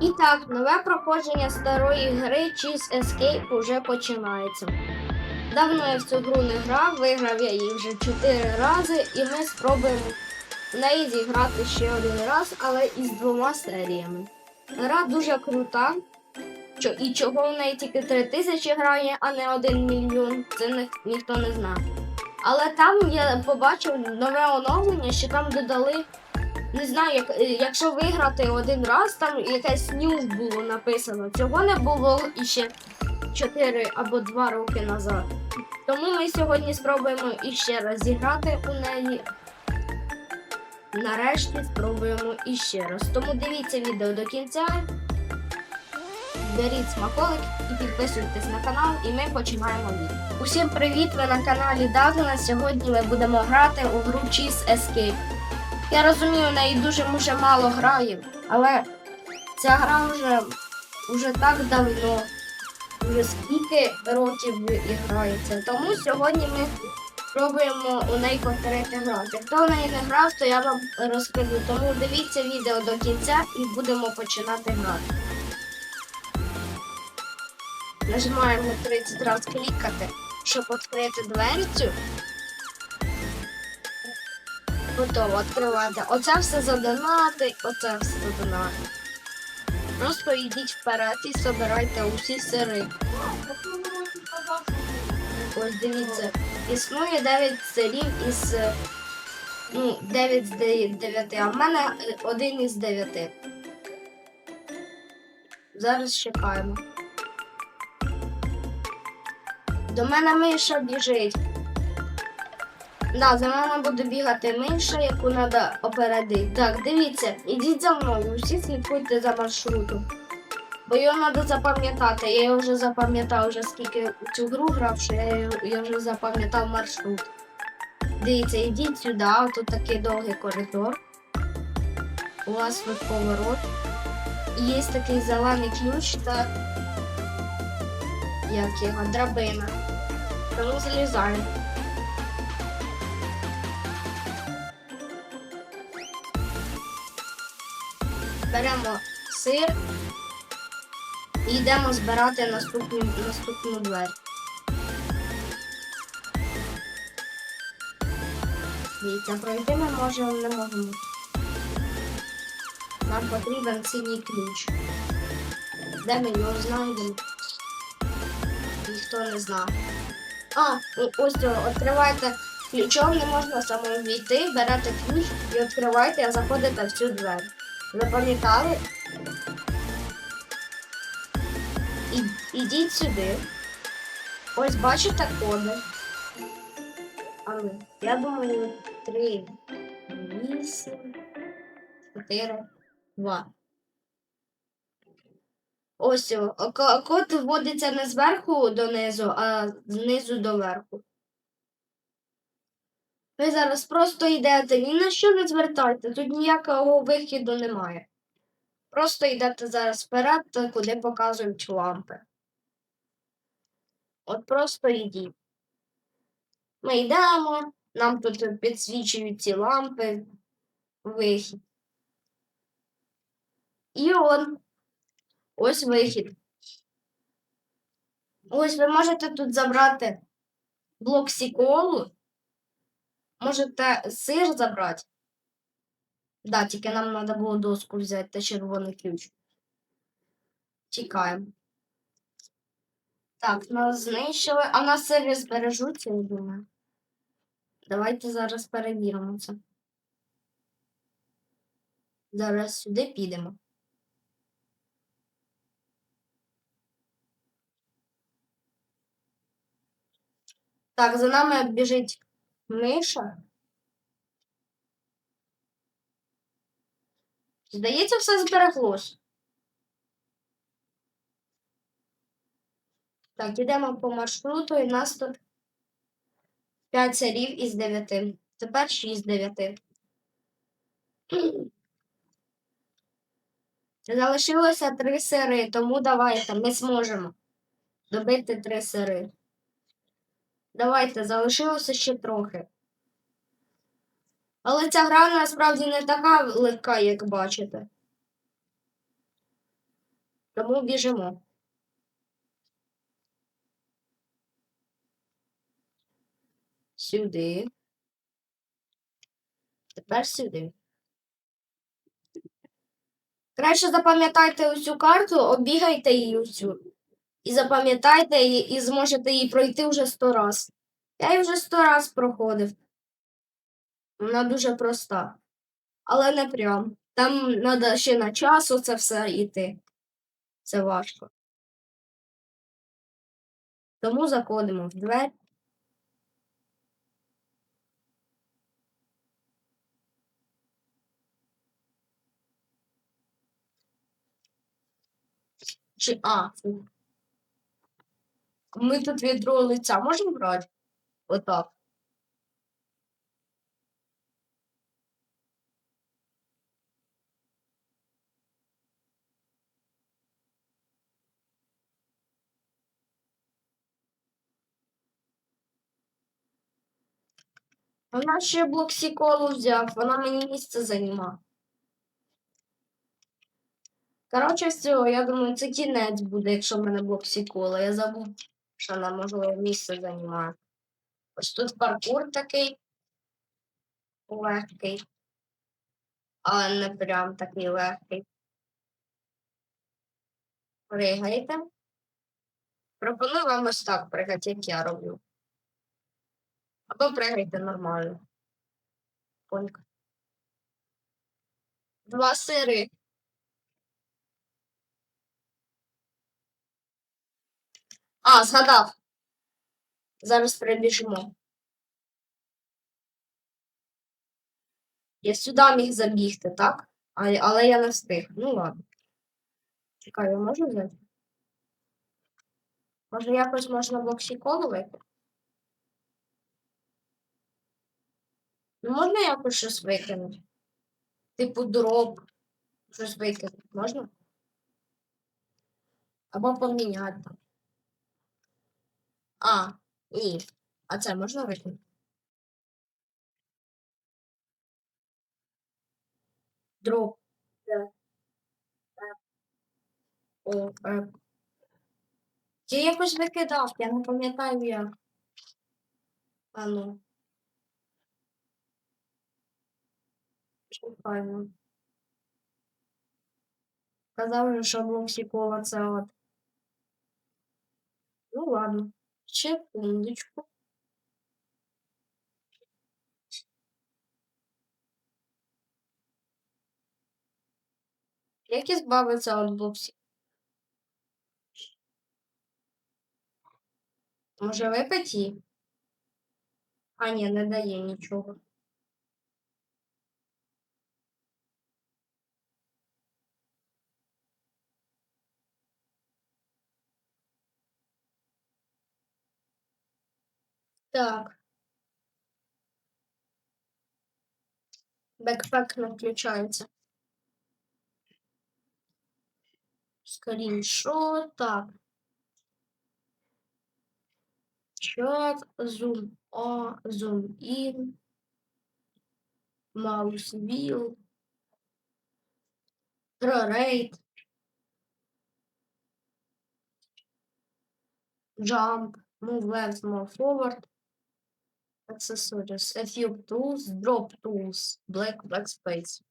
І так, нове проходження старої гри Cheese Escape уже починається. Давно я в цю гру не грав, виграв я її вже 4 рази, і ми спробуємо в неї зіграти ще один раз, але із двома серіями. Гра дуже крута. Чо, і чого в неї тільки 3 тисячі грає, а не 1 мільйон, це ні, ніхто не знає. Але там я побачив нове оновлення, що там додали не знаю, як, е, якщо виграти один раз, там якесь нюх було написано. Цього не було іще 4 або 2 роки назад. Тому ми сьогодні спробуємо іще раз зіграти у неї. Нарешті спробуємо іще раз. Тому дивіться відео до кінця. Беріть смаколик і підписуйтесь на канал, і ми починаємо відео. Усім привіт! Ви на каналі Дагна. Сьогодні ми будемо грати у гру Cheese Escape. Я розумію, в неї дуже дуже мало грає, але ця гра вже, вже так давно, вже скільки років і грається. Тому сьогодні ми спробуємо у неї повторити грати. Хто в неї не грав, то я вам розкажу. Тому дивіться відео до кінця і будемо починати грати. Нажимаємо 30 разів клікати, щоб відкрити дверцю. Готово, відкривайте. Оце все за донати, оце все за донати. Просто йдіть вперед і собирайте усі сири. Ось дивіться, існує 9 сирів із. Ну, 9 з 9, а в мене е, один із 9. Зараз чекаємо. До мене миша біжить. Да, за нами буде бігати миша, яку треба опередити. Так, дивіться, ідіть за мною, усі слідкуйте за маршрутом. Бо його треба запам'ятати. Я його вже запам'ятав, вже скільки цю гру грав, що я, я вже запам'ятав маршрут. Дивіться, ідіть сюди, тут такий довгий коридор. У вас тут поворот. І є такий зелений ключ та як його драбина. Тому залізаємо. Беремо сир і йдемо збирати наступну, наступну двері. Дивіться, пройти ми можемо не можемо. Нам потрібен синій ключ. Де ми його знайдемо? Ніхто не знає. А, ось цього, відкривайте ключом, не можна самому війти, берете ключ і відкриваєте, а заходите в цю двері. Запам'ятали? І, ідіть сюди. Ось бачите коди. Але я думаю, 3, 8, 4, 2. Ось код вводиться не зверху донизу, а знизу до верху. Ви зараз просто йдете, ні на що не звертайте, тут ніякого вихіду немає. Просто йдете зараз вперед, куди показують лампи. От просто йдіть. Ми йдемо, нам тут підсвічують ці лампи, вихід. І он. Ось вихід. Ось ви можете тут забрати блок сіколу. Можете сир забрати. Да, тільки нам треба було доску взяти та червоний ключ. Чекаємо. Так, нас знищили, а нас сири збережуться, я думаю. Давайте зараз перевіримо це. Зараз сюди підемо. Так, за нами біжить миша. Здається, все збереглось. Так, ідемо по маршруту, і нас тут 5 сирів із 9. Тепер 6 з 9. Залишилося 3 сири, тому давайте, ми зможемо добити 3 сири. Давайте, залишилося ще трохи. Але ця гра насправді не така легка, як бачите. Тому біжимо. Сюди. Тепер сюди. Краще запам'ятайте усю карту, оббігайте її усю. І запам'ятайте її, і зможете її пройти вже сто раз. Я її вже сто раз проходив. Вона дуже проста. Але не прям. Там треба ще на часу це все йти. Це важко. Тому заходимо в двері. Чи а. Ми тут від другого лиця можемо брати? Отак. Вона ще блоксіколу взяв, вона мені місце займа. Коротше, все, я думаю, це кінець буде, якщо в мене блоксікола. Я забув, що вона, можливо, місце займає. Ось тут паркур такий легкий. Але не прям такий легкий. Пригайте. Пропоную вам ось так пригати, як я роблю. Або пригайте нормально. Понька. Два сири. А, згадав. Зараз прибіжимо. Я сюди міг забігти, так? А, але я не встиг. Ну ладно. Чекай, я можу взяти? Може якось можна блоксіколу вийти? Ну, можна якось щось викинути? Типу дроп. Щось викинути можна? Або поміняти. А, ні. А це можна викинути? Дроп. О, е. Я якось викидав, я не пам'ятаю як. А ну. Шукаємо. Казав же, що блоксікола це от. Ну ладно. Секундочку. Як ізбавитися від блоксі? Може випити? А, ні, не дає нічого. Так. Бекпек не включається. Скріншот. Так. Чат, зум А, зум ін. Маус віл. Прорейт. Jump. Move left, move forward. Accessories. Few tools. Drop tools. Black, black space.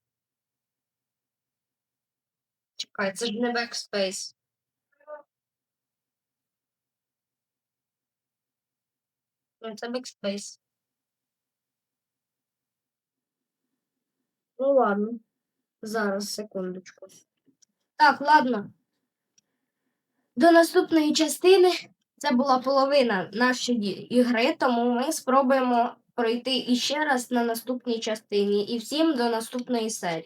Чекай, це ж не backspace. Ну, це backspace. Ну ладно. Зараз, секундочку. Так, ладно. До наступної частини це була половина нашої ігри, тому ми спробуємо пройти іще раз на наступній частині. І всім до наступної серії.